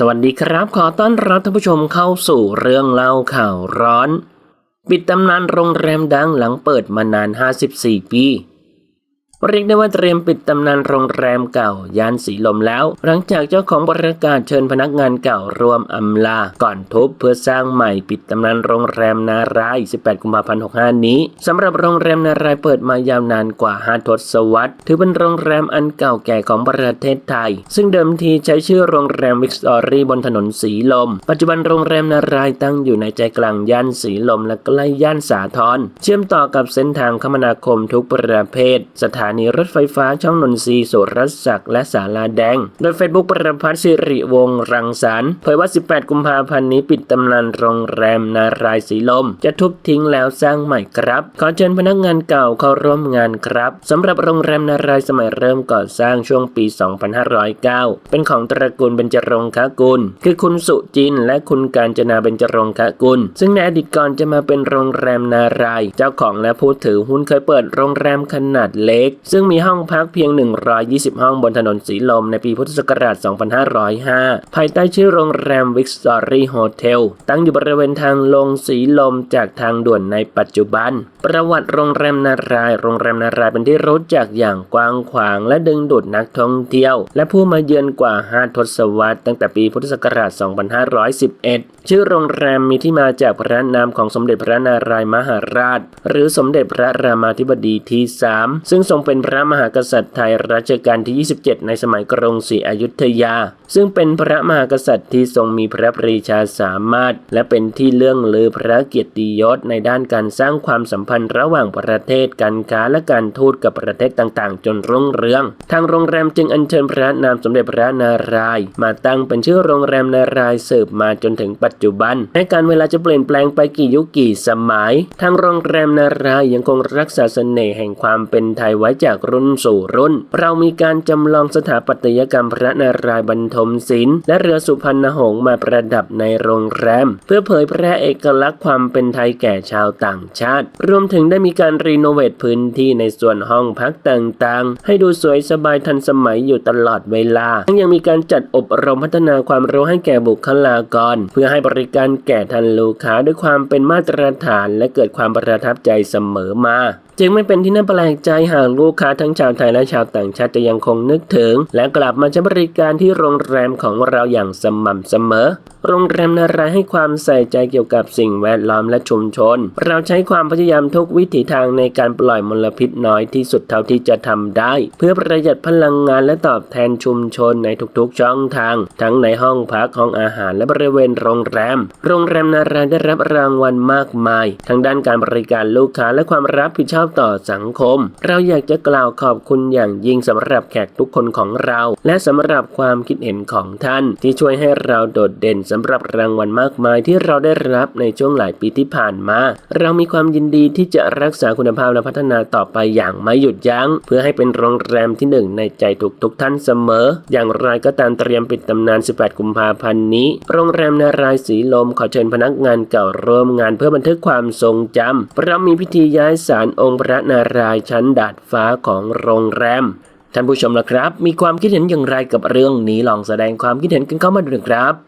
สวัสดีครับ ขอต้อนรับท่านผู้ชมเข้าสู่เรื่องเล่าข่าวร้อน ปิดตำนานโรงแรมดังหลังเปิดมานาน 54 ปี เรียกได้ว่าเตรียมปิดตำนานโรงแรมเก่าย่านสีลมแล้ว หลังจากเจ้าของประกาศเชิญพนักงานเก่ารวมอำลา ก่อนทุบเพื่อสร้างใหม่ปิดตำนานโรงแรมนาราย 18 กุมภาพันธ์ 65 นี้สำหรับโรงแรมนารายเปิดมายาวนานกว่า 5 ทศวรรษ ถือเป็นโรงแรมอันเก่าแก่ของประเทศไทย ซึ่งเดิมทีใช้ชื่อโรงแรมวิกตอรี่บนถนนสีลม ปัจจุบันโรงแรมนารายตั้งอยู่ในใจกลางย่านสีลมและใกล้ย่านสาทรเชื่อมต่อกับเส้นทางคมนาคมทุกประเภทสถานานีรถไฟฟ้าช่องนนทรีย์สุรศักดิ์และสาลาแดง โดยเฟซบุ๊กประพัฒน์สิริวงศ์รังสรรค์เผยว่า 18 กุมภาพันธ์นี้ปิดตำนานโรงแรมนารายสีลม จะทุบทิ้งแล้วสร้างใหม่ครับ ขอเชิญพนักงานเก่าเข้าร่วมงานครับสำหรับโรงแรมนารายสมัยเริ่มก่อสร้างช่วงปี 2509 เป็นของตระกูลเบญจรงคกุล คือคุณสุจินและคุณการจนาเบญจรงคกุล ซึ่งในอดีตก่อนจะมาเป็นโรงแรมนาราย เจ้าของและผู้ถือหุ้นเคยเปิดโรงแรมขนาดเล็กซึ่งมีห้องพักเพียง 120 ห้องบนถนนสีลมในปีพุทธศักราช 2505 ภายใต้ชื่อโรงแรมวิกตอรี่โฮเทลตั้งอยู่บริเวณทางลงสีลมจากทางด่วนในปัจจุบัน ประวัติโรงแรมนาราย โรงแรมนารายเป็นที่รู้จักอย่างกว้างขวางและดึงดูดนักท่องเที่ยว และผู้มาเยือนกว่า 5 ทศวรรษตั้งแต่ปีพุทธศักราช 2511 ชื่อโรงแรมมีที่มาจากพระนามของสมเด็จพระนารายมหาราช หรือสมเด็จพระรามาธิบดีที่ 3 ซึ่งทรงเป็นพระมหากษัตริย์ไทยรัชกาลที่ 27 ในสมัยกรุงศรีอยุธยา ซึ่งเป็นพระมหากษัตริย์ที่ทรงมีพระปรีชาสามารถ และเป็นที่เลื่องลือพระเกียรติยศในด้านการสร้างความสัมพันธ์ระหว่างประเทศการค้าและการทูตกับประเทศต่างๆ จนรุ่งเรือง ทางโรงแรมจึงอัญเชิญพระนามสมเด็จพระนารายณ์มาตั้งเป็นชื่อโรงแรมนารายณ์สืบมาจนถึงปัจจุบันในการเวลาจะเปลี่ยนแปลงไปกี่ยุคกี่สมัย ทางโรงแรมนารายณ์ยังคงรักษาเสน่ห์แห่งความเป็นไทยไว้จากรุ่นสู่รุ่น เรามีการจำลองสถาปัตยกรรมพระนารายณ์บรรทมศิลป์และเรือสุพรรณหงษ์มาประดับในโรงแรม เพื่อเผยแพร่เอกลักษณ์ความเป็นไทยแก่ชาวต่างชาติ รวมถึงได้มีการรีโนเวทพื้นที่ในส่วนห้องพักต่างๆ ให้ดูสวยสบายทันสมัยอยู่ตลอดเวลาทั้งยังมีการจัดอบรมพัฒนาความรู้ให้แก่บุคลากร เพื่อให้บริการแก่ทันลูกค้าด้วยความเป็นมาตรฐานและเกิดความประทับใจเสมอมา จึงไม่เป็นที่น่าแปลกใจหากลูกค้าทั้งชาวไทยและชาวต่างชาติจะยังคงนึกถึง และกลับมาใช้บริการที่โรงแรมของเราอย่างสม่ำเสมอโรงแรมนารายให้ความใส่ใจเกี่ยวกับสิ่งแวดล้อมและชุมชน เราใช้ความพยายามทุกวิถีทางในการปล่อยมลพิษน้อยที่สุดเท่าที่จะทำได้ เพื่อประหยัดพลังงานและตอบแทนชุมชนในทุกๆช่องทาง ทั้งในห้องพักห้องอาหารและบริเวณโรงแรม โรงแรมนารายได้รับรางวัลมากมาย ทั้งด้านการบริการลูกค้าและความรับผิดชอบต่อสังคม เราอยากจะกล่าวขอบคุณอย่างยิ่งสำหรับแขกทุกคนของเรา และสำหรับความคิดเห็นของท่านที่ช่วยให้เราโดดเด่นสำหรับรางวัลมากมายที่เราได้รับในช่วงหลายปีที่ผ่านมา เรามีความยินดีที่จะรักษาคุณภาพและพัฒนาต่อไปอย่างไม่หยุดยัง้ง เพื่อให้เป็นโรงแรมที่หนึ่งในใจทุกทุกท่านเสมอ อย่างไรก็ตามเตรียมปิดตำนาน 18 กุมภาพันธ์นี้ โรงแรมนารายณ์สีลมขอเชิญพนักงานเก่าร่วมงานเพื่อบันทึกความทรงจำเพราะมีพิธีย้ายศาลองค์พระนารายณ์ชั้นดาดฟ้าของโรงแรมท่านผู้ชมล่ะครับ มีความคิดเห็นอย่างไรกับเรื่องนี้ลองแสดงความคิดเห็นกันเข้ามาดูนะครับ